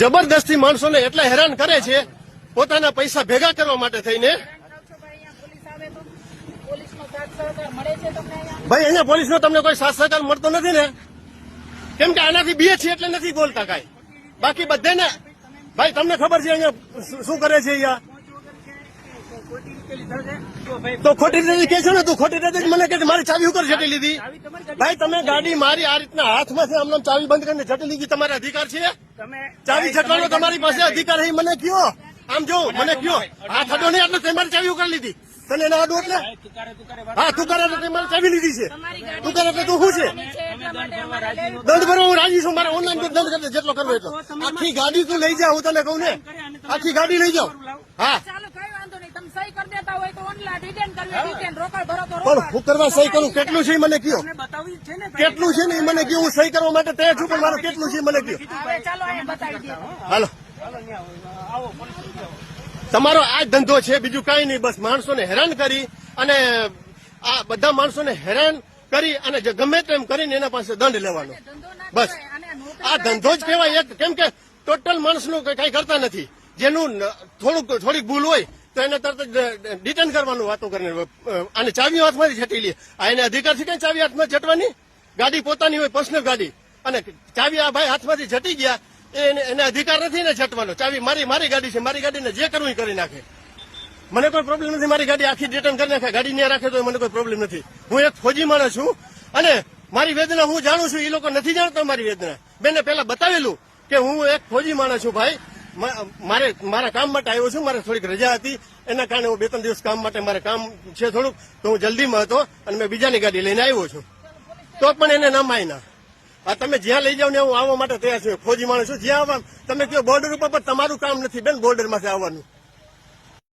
જબરદસ્તી માણસોને એટલા હેરાન કરે છે, પોતાના પૈસા ભેગા કરવા માટે થઈને. ભાઈ, અહીંયા પોલીસનો તમને કોઈ સાથ સહકાર મળતો નથી ને? કેમ કે આનાથી બે છે એટલે નથી બોલતા કાંઈ. બાકી બધાને ભાઈ, તમને ખબર છે અહીંયા શું કરે છે અહીંયા? તો ખોટી રીતે કે છો ને તું ખોટી રીતે મને કે મારી ચાવી ઉપર જટી લીધી. ભાઈ તમે ગાડી મારી આ રીતના હાથમાંથી આમ ચાવી બંધ કરીને જટી લીધી તમારા અધિકાર છે? ચાવી છટવાનો તમારી પાસે અધિકાર છે મને કયો? આમ જો મને કયો? હાથ અડો નહીં એટલે તમારી ચાવી ઉકાળી લીધી તને એના અડો એટલે? હા તું કરે. એટલે તમારી ચાવી લીધી છે. તું કરે એટલે તું શું છે? દંડ ભરવા હું રાજી છું મારે ઓનલાઈન દંડ કરી જેટલો કરવો એટલો. આખી ગાડી તું લઈ જા હું તને કહું ને. આખી ગાડી લઈ જાઉં. હા. પણ હું કરવા સહી કરું? કેટલું છે મને કયો? કેટલું છે ને ઈ મને કયો? હું સહી કરવા માટે તૈયાર છું પણ મારું કેટલું છે મને કયો? હાલો. તમારો આ ધંધો છે બીજું કઈ નહીં બસ માણસોને હેરાન કરી અને આ બધા માણસોને હેરાન કરી અને જે ગમે તેમ કરીને એના પાસે દંડ લેવાનો. બસ. આ ધંધો જ કહેવાય એક કેમ કે ટોટલ માણસનું કઈ કરતા નથી. જેનું થોડુંક થોડીક ભૂલ હોય તો એને તરત જ ડિટેન કરવાનું વાતો કરીને અને ચાવી હાથમાંથી છટી લે. આ એને અધિકાર છે કઈ ચાવી હાથમાં છટવાની? ગાડી પોતાની હોય પર્સનલ ગાડી. અને ચાવી આ ભાઈ હાથમાંથી છટી ગયા એને અધિકાર નથી ને છટવાનો. ચાવી મારી મારી ગાડી છે, મારી ગાડીને જે કરવું એ કરી નાખે. મને કોઈ પ્રોબ્લેમ નથી, મારી ગાડી આખી રિટર્ન કરી નાખે. ગાડી ન્યા રાખે તો મને કોઈ પ્રોબ્લેમ નથી. હું એક ફોજી માણસ છું અને મારી વેદના હું જાણું છું એ લોકો નથી જાણતા મારી વેદના. બેને પહેલા બતાવેલું કે હું એક ફોજી માણસ છું ભાઈ. મારે મારા કામ માટે આવ્યો છું, મારે થોડીક રજા હતી. એના કારણે હું બે ત્રણ દિવસ કામ માટે મારે કામ છે થોડુંક, તો હું જલ્દીમાં હતો અને મેં બીજાની ગાડી લઈને આવ્યો છું. તો પણ એને ના માયના. આ તમે જ્યાં લઈ જાવ ને હું આવવા માટે તૈયાર છું. ફોજી માણસ છું, જ્યાં આવવા તમે કહો બોર્ડર ઉપર પણ તમારું કામ નથી બેન બોર્ડરમાંથી આવવાનું.